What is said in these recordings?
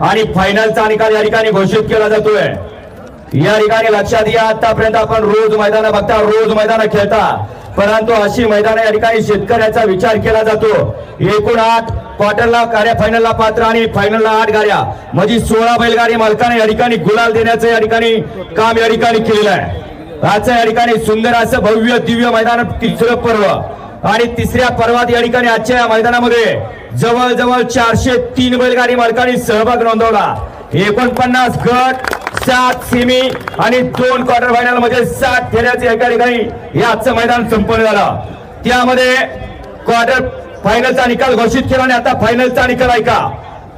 आणि फायनलचा निकाल या ठिकाणी घोषित केला जातोय. या ठिकाणी लक्षात घ्या आतापर्यंत आपण रोज मैदान बघता रोज मैदान खेळता. परंतु अशी मैदान या ठिकाणी शेतकऱ्याचा विचार केला जातो. एकूण आठ क्वार्टरला गाड्या फायनलला पात्र आणि फायनलला आठ गाड्या. म्हणजे सोळा बैलगाडी मालकाने या ठिकाणी गुलाल देण्याचं या ठिकाणी काम या ठिकाणी केलेलं आहे. आजचं या ठिकाणी सुंदर असं भव्य दिव्य मैदान तिसरं पर्व. आणि तिसऱ्या पर्वात या ठिकाणी आजच्या या मैदानामध्ये जवळजवळ चारशे तीन बैलगाडी मालकांनी सहभाग नोंदवला. एकोणपन्नास गट सात सेमी आणि दोन क्वार्टर फायनलमध्ये सात फेऱ्याचे एका ठिकाणी हे आजचं मैदान संपन्न झालं. त्यामध्ये क्वार्टर फायनलचा निकाल घोषित केला आणि आता फायनलचा निकाल ऐका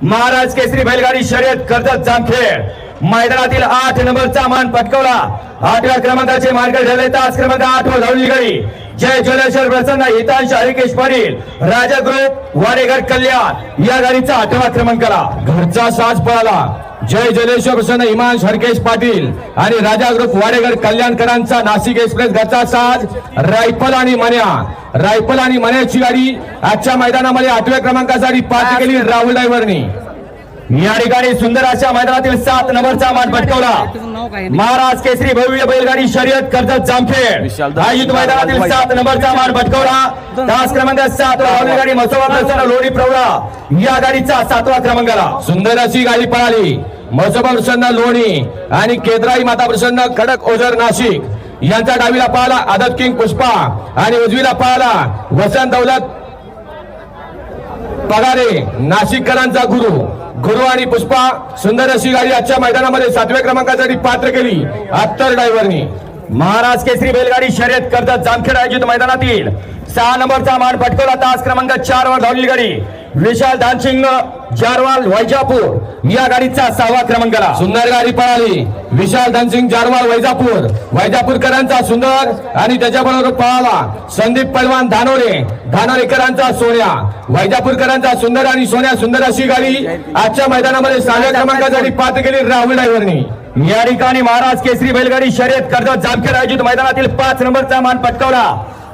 महाराज केसरी बैलगाडी शर्यत कर्जत जामखेड. मैदानातील आठ नंबरचा मान पटकवला. आठव्या क्रमांकाचे मार्ग झाले तास क्रमांक आठ वर धावली गाडी जय जलेश्वर प्रसन्न हितांश हरिकेश पाटील. राजा ग्रुप वाडेघर कल्याण. या गाडीचा आठवा क्रमांकाला. घरचा साज पळाला. जय जलेश्वर प्रसन्न हिमांश हरकेश पाटील आणि राजा ग्रुप वाडेकर कल्याणकरांचा नाशिक एक्सप्रेस घरचा साज रायफल आणि मन्या. रायफल आणि मन्याची गाडी आजच्या मैदानामध्ये आठव्या क्रमांकासाठी पाठ केली राहुल डायव्हरनी. या ठिकाणी सुंदर अशा मैदानातील सात नंबरचा मान पटकवला. महाराज केसरी भव्य बैलगाडी शर्यत कर्जत जामखेड. आयोजित मैदानातील सात नंबरचा मान पटकवला. तास क्रमांक सात वर गाडी मसोबा लोणी प्रवळा या गाडीचा सातवा क्रमांकाला. सुंदर अशी गाडी पळाली. मसोबा प्रसन्न लोणी आणि केद्राई माता प्रसन्न खडक ओझर नाशिक. यांचा डावीला पाहला आदत किंग पुष्पा आणि उजवीला पाहला वसंत दौलत पगारे नाशिककरांचा गुरु गुरु आणि पुष्पा सुंदर अशी गाडी आजच्या मैदानामध्ये सातव्या क्रमांकासाठी पात्र केली. अत्तर ड्रायव्हरनी. महाराज केसरी बैलगाडी शर्यत करतात जामखेड आयोजित मैदानातील सहा नंबरचा मान पटकवला. तास क्रमांक चार वर धावली गाडी. विशाल दानसिंग जारवाल वैजापूर. या गाडीचा सहावा क्रमांकाला सुंदर गाडी पळाली. विशाल दानसिंग जारवाल वैजापूर. वैजापूरकरांचा सुंदर आणि त्याच्याबरोबर पळाला. संदीप पलवान धानोरे. धानोरेकरांचा सोन्या. वैजापूरकरांचा सुंदर आणि सोन्या सुंदर अशी गाडी आजच्या मैदानामध्ये सहाव्या क्रमांकासाठी पात्र केली राहुल ड्रायव्हरनी. या ठिकाणी महाराज केसरी बैलगाडी शर्यत कर्जत जामखेड आयोजित मैदानातील पाच नंबरचा मान पटकावला.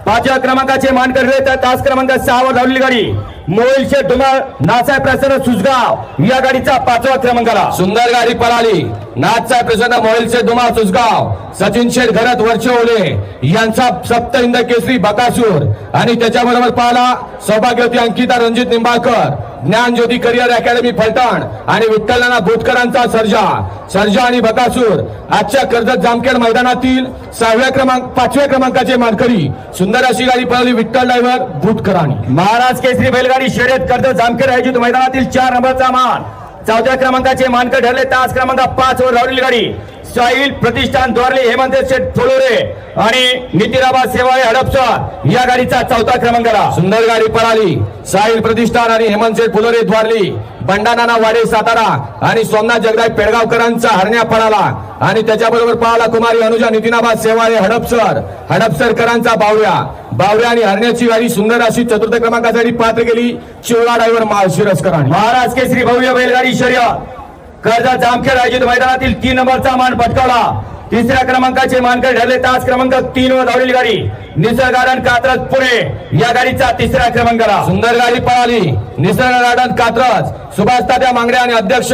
पाचव्या क्रमांकाचे मान करले तर तास क्रमांक सहावर धावलेली गाडी. मोईलचे शेठ धुमाळ नासाहेब प्रसन्न सुजगाव या गाडीचा पाचवा क्रमांकाला. सुंदर गाडी पळाली. नाथसाहेब प्रसन्न मोईलचे दुमा सुजगाव. सचिन शेठ घरत वर्षवले यांचा सप्त इंद केसरी बकासूर. आणि त्याच्याबरोबर पाहिला सौभाग्यवती अंकिता रणजित निंबाळकर. ज्ञान ज्योती करिअर अकॅडमी फलटण आणि विठ्ठलनाना भूतकरांचा सर्जा. सर्जा आणि बकासूर आजच्या कर्जत जामखेड मैदानातील सहाव्या क्रमांक पाचव्या क्रमांकाचे मानकरी. सुंदर अशी गाडी पळाली विठ्ठल ड्रायव्हर बुटकरांनी महाराज केसरी बैलगाडी शर्यत कर्जत जामखेड आयोजित मैदानातील चार नंबरचा मान. चौथ्या क्रमांकाचे मानकर ठरले तास क्रमांक पाच वर धावलेली गाडी. साहिल प्रतिष्ठान द्वारले हेमंत शेठ फुलोरे आणि नितीराबा सेवाळे हडपसर या गाडीचा चौथा क्रमांकाला सुंदर गाडी पळाली. साहिल प्रतिष्ठान आणि हेमंत शेठ फुलोरे द्वारली. बंडानाना वाडे सातारा आणि सोमनाथ जगदाय पेडगावकरांचा हरण्या पळाला. आणि त्याच्याबरोबर पळाला कुमारी अनुजा नितीनाबा सेवाळे हडपसर. हडपसरकरांचा बावऱ्या बावऱ्या आणि हरण्याची गाडी सुंदर अशी चतुर्थ क्रमांकासाठी पात्र केली. चिवळा ड्रायव्हर माळशिरसकरांनी महाराज केसरी भव्य बैलगाडी शर्यत. कर्जत जामखेड आयोजित मैदानातील तीन नंबरचा मान पटकावला. तिसऱ्या क्रमांकाचे मानकर ठरले. तास क्रमांक तीन वर धावलेली गाडी. निसर्ग गार्डन कात्रज पुणे. या गाडीचा तिसऱ्या क्रमांकाला. सुंदर गाडी पळाली. निसर्ग गार्डन कात्रज. सुभाष तात्या मांगडे आणि अध्यक्ष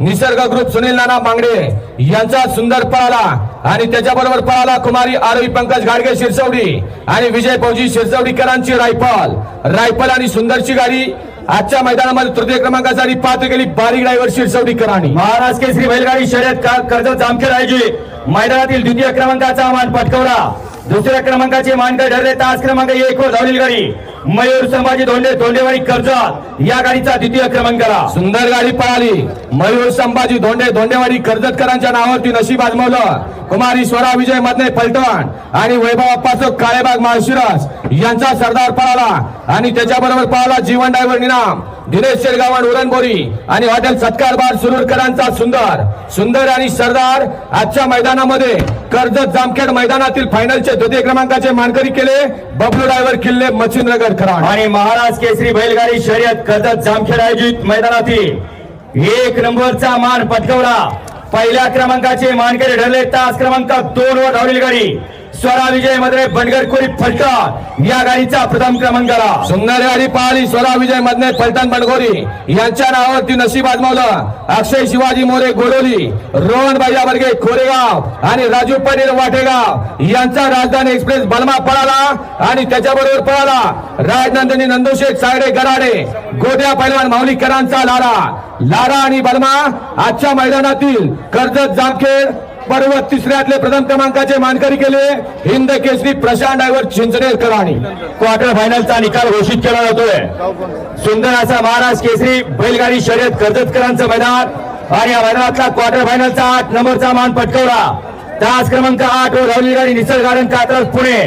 निसर्ग ग्रुप सुनील नाना मांगडे यांचा सुंदर पळाला. आणि त्याच्याबरोबर पळाला कुमारी आरवी पंकज गाडगे शिरसवडी आणि विजय फौजी शिरसवडीकरांची रायफल. रायफल आणि सुंदरची गाडी आजच्या मैदानामध्ये तृतीय क्रमांकासाठी पात्र केली बारीक ड्रायव्हर शिरसवडीकरांनी महाराज केसरी बैलगाडी शर्यत का- कर्जत जामखेड आयोजित. मैदानातील द्वितीय क्रमांकाचा मान पटकवला. दुसऱ्या क्रमांकाचे मानकर ठरले. तास क्रमांक एक वर धावलेली गाडी. मयूर संभाजी धोंडे धोंडेवाडी कर्जत. या गाडीचा द्वितीय क्रमांक क्रमांकाला सुंदर गाडी पळाली. मयूर संभाजी धोंडे धोंडेवाडी कर्जतकरांच्या नावावरती नशीब आजमावलं. कुमारी स्वरा विजय मधने फलटण आणि वैभव अप्पाचो काळेबाग माळशिरस यांचा सरदार पळाला आणि त्याच्याबरोबर पळाला जीवन डायव्हर निनाम. दिनेश शेरगावण उरणबोरी आणि हॉटेल सत्कार बार सुरूरकरांचा सुंदर. सुंदर आणि सरदार आजच्या मैदानामध्ये कर्जत जामखेड मैदानातील फायनलचे द्वितीय क्रमांकाचे मानकरी केले. बबलू ड्रायव्हर किल्ले मच्छिंद्रगड खरा आणि महाराज केसरी बैलगाडी शर्यत कर्जत जामखेड आयोजित मैदानातील एक नंबरचा मान पटकवला. पहिल्या क्रमांकाचे मानकरी ठरले तास क्रमांक दोन वर धावलेली गाडी. स्वरा विजय मधे बनगरखोरी फलटण. या गाडीचा प्रथम क्रमांकाला सुंदर गाडी पाहिली स्वरा विजय मधने फलटण बनगोरी. यांच्या नावावरती नशीब आजमावलं. अक्षय शिवाजी मोरे गोडोली रोहन भैया बर्गे कोरेगाव आणि राजू पाटील वाटेगाव यांचा राजधानी एक्सप्रेस बलमा पळाला आणि त्याच्याबरोबर पळाला. राजनंदिनी नंदुशेठ सायडे गराडे गोद्या पैलवान माऊलीकरांचा लारा. लारा आणि बलमा आजच्या मैदानातील कर्जत जामखेड पर्वत तिसऱ्यातले प्रथम क्रमांकाचे मानकरी केले. हिंद केसरी प्रशांत डायव्हर चिंचनेरकर आणि क्वार्टर फायनलचा निकाल घोषित केला जातोय. सुंदर असा महाराज केसरी बैलगाडी शर्यत कर्जतकरांचं मैदान. आणि या मैदानातला क्वार्टर फायनलचा आठ नंबरचा मान पटकवला. तास क्रमांक आठ वर धावलेली गाडी निसर्ग गार्डन कात्रज पुणे.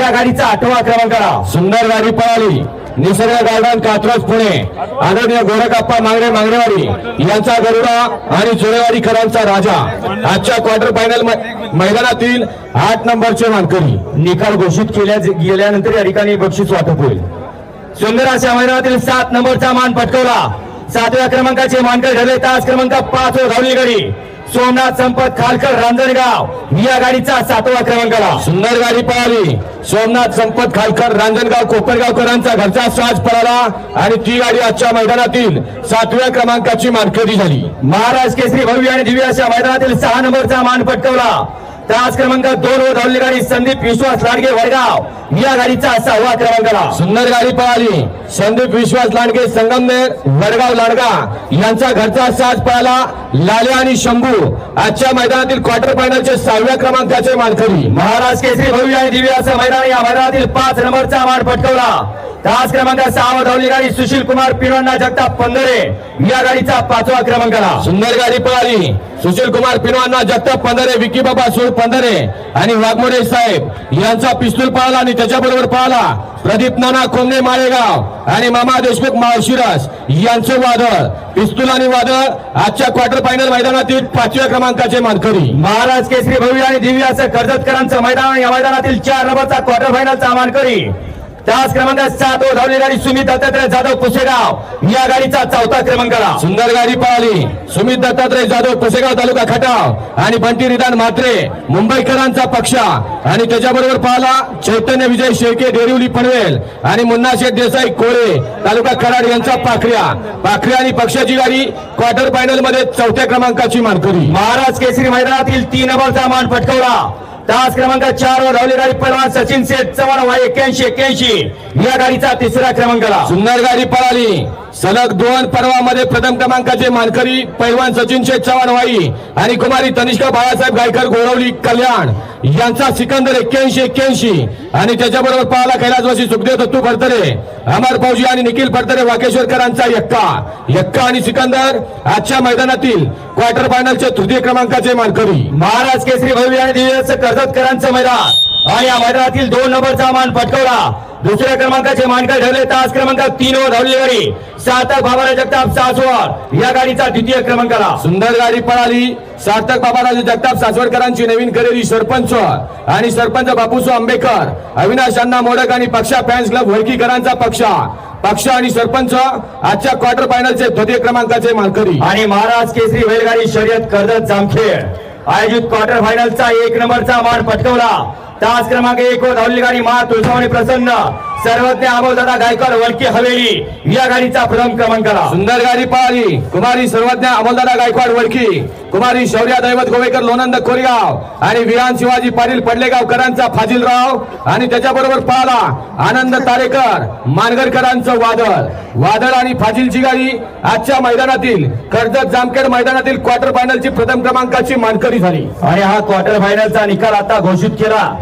या गाडीचा आठवा क्रमांक सुंदर गाडी पळाली. निसर्ग गार्डन कात्रज पुणे. आदरणीय गोरखाप्पा मांगरे मांगरेवाडी यांचा गरुडा आणि जोडेवाडीकरांचा राजा. आजच्या क्वार्टर फायनल मैदानातील आठ नंबरचे मानकरी. निकाल घोषित केल्या गेल्यानंतर या ठिकाणी बक्षीस वाटप होईल. सुंदर अशा मैदानातील सात नंबरचा मान पटकवला. सातव्या क्रमांकाचे मानकर ठरले. तास क्रमांक पाच व धावली गडी. सोमनाथ संपत खालकर रांजणगाव. या गाडीचा सातवा क्रमांकाला. सुंदर गाडी पळाली. सोमनाथ संपत खालकर रांजणगाव कोपरगावकरांचा घरचा साज पळाला आणि ती गाडी आजच्या मैदानातील सातव्या क्रमांकाची मानकरी झाली. महाराज केसरी भव्य आणि दिव्य अशा मैदानातील सहा नंबरचा मान पटकवला. तास क्रमांक दोन वर धावली गाडी संदीप विश्वास लाडगे वडगाव. या गाडीचा सहावा क्रमांकाला सुंदर गाडी पळाली. संदीप विश्वास लांडगे संगमनेर वडगाव लांडगा. यांचा घरचा साज पळाला. लाले आणि शंभू. आजच्या मैदानातील क्वार्टर फायनलचे सहाव्या क्रमांकाचे मानकरी. महाराज केसरी भव्य आणि दिव्य असं मैदान या मैदानातील पाच नंबरचा मान पटकवला. तास क्रमांक सहा वर धावली गाडी सुशील कुमार पिरोण्णा जगताप पंधरे. या गाडीचा पाचवा क्रमांकाला सुंदर गाडी पळाली. सुशील कुमार पिनवांना जगताप पंधरे विकी बाबा सूर पंधरे आणि वाघमोडे साहेब यांचा पिस्तूल पळाला आणि त्याच्याबरोबर पळाला. प्रदीप नाना कोंगणे माळेगाव आणि मामा देशमुख माळशिरस यांचं वादळ. पिस्तूल आणि वादळ. आजच्या क्वार्टर फायनल मैदानातील पाचव्या क्रमांकाचे मानकरी. महाराज केसरी भव्य आणि दिव्य असं कर्जतकरांचं मैदान या मैदानातील चार नंबरचा क्वार्टर फायनलचा मानकरी. तास क्रमांक सात धावली गाडी सुमित दत्तात्रय जाधव पुसेगाव. या गाडीचा चौथा क्रमांकाला सुंदर गाडी पळाली सुमित दत्तात्रय जाधव पुसेगाव तालुका खटाव आणि बंटी निदान म्हात्रे मुंबईकरांचा पक्ष. आणि त्याच्याबरोबर पळाला चैतन्य विजय शेळके डेरिवली पनवेल आणि मुन्ना शेठ देसाई कोळे तालुका कराड यांचा पाखऱ्या. पाखऱ्या आणि पक्षाची गाडी क्वार्टर फायनलमध्ये चौथ्या क्रमांकाची मानकरी. महाराज केसरी मैदानातील तीन नंबरचा मान पटकवला. तास क्रमांक चार वर धावली गाडी पलवान सचिन सेठ चव्हाण वाय एक्क्याऐंशी एक्क्याऐंशी. या गाडीचा तिसऱ्या क्रमांकाला. सुंदर गाडी पळाली. सलग दोन पर्वामध्ये प्रथम क्रमांकाचे मानकरी पैलवान सचिन शेठ चव्हाण वाई आणि कुमारी तनिष्का बाळासाहेब गायकर गोळवली कल्याण यांचा सिकंदर एक्क्याऐंशी एक्क्याऐंशी. आणि त्याच्याबरोबर पाहायला कैलासवासी सुखदेव दत्तू फडतरे अमर फौजी आणि निखिल फडतरे वाकेश्वरकरांचा यक्का. यक्का आणि सिकंदर आजच्या मैदानातील क्वार्टर फायनलचे तृतीय क्रमांकाचे मानकरी. महाराज केसरी भव्य आणि कर्जतकरांचं मैदान. आणि या मैदानातील दोन नंबरचा मान पटकवला. दुसऱ्या क्रमांकाचे मानकर ठरले तास क्रमांक तीन वर धावली गाडी सातक बाबारा जगताप सासवड. या गाडीचा द्वितीय क्रमांकाला सुंदर गाडी पळाली. सार्थक बाबाराजे जगताप सासवडकरांची नवीन खरेदी सरपंच आणि सरपंच बापूसो आंबेकर अविनाश अण्णा मोडक आणि पक्षा फॅन्स क्लब वळकीकरांचा पक्ष. पक्ष आणि सरपंच आजच्या क्वार्टर फायनलचे द्वितीय क्रमांकाचे मानकरी. आणि महाराज केसरी बैलगाडी शर्यत कर्जत जामखेड. आयोजित क्वार्टर फायनलचा एक नंबरचा मान पटकवला. तास क्रमांक एक वर धावलेली गाडी मा तुळजावणी प्रसन्न. सर्वज्ञ अमोलदादा गायकवाड वडकी हवेली. या गाडीचा प्रथम क्रमांकाला सुंदर गाडी पळाली कुमारी सर्वज्ञ अमोलदादा गायकवाड वडकी. कुमारी शौर्या दैवत गोवेकर लोणंद कोरेगाव. आणि विरान शिवाजी पाटील पडलेगावकरांचा फाजिलराव. आणि त्याच्याबरोबर पळाला आनंद तारेकर मानगरकरांचं वादळ. वादळ आणि फाजिलची गाडी आजच्या मैदानातील कर्जत जामखेड मैदानातील क्वार्टर फायनलची प्रथम क्रमांकाची मानकरी झाली. आणि हा क्वार्टर फायनलचा निकाल आता घोषित केला.